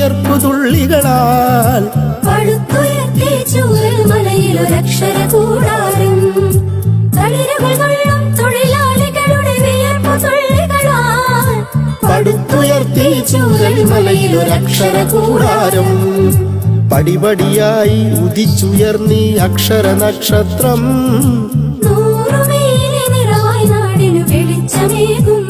വിയർപ്പു തുള്ളികളാൽ പടുത്തുയർത്തി ചൂരൽ മലയിലൊരക്ഷര കൂടാരം തളിരുകൾ കൊള്ളും തൊഴിലാളികളുടെ വിയർപ്പു തുള്ളികളാൽ പടുത്തുയർത്തി ചൂരൽ മലയിലൊരക്ഷര കൂടാരം പടിപടിയായി ഉദിച്ചുയർന്നീ അക്ഷര നക്ഷത്രം നൂറുമേനി നിറവായി നാടിനു വെളിച്ചമേകുന്നു.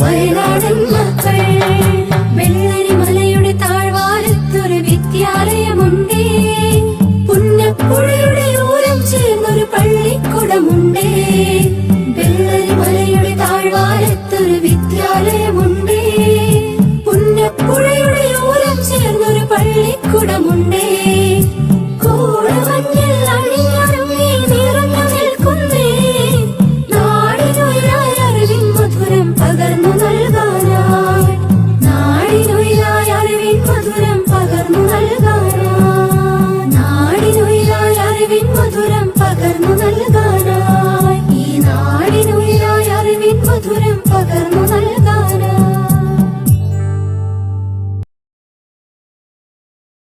വയനാടൻ മക്കൾ വെള്ളരി മലയുടെ താഴ്വാരത്തൊരു വിദ്യാലയമുണ്ടേ. പുന്നപ്പുഴയുടെ ഓരം ചേർന്നൊരു പള്ളിക്കുടമുണ്ടേ.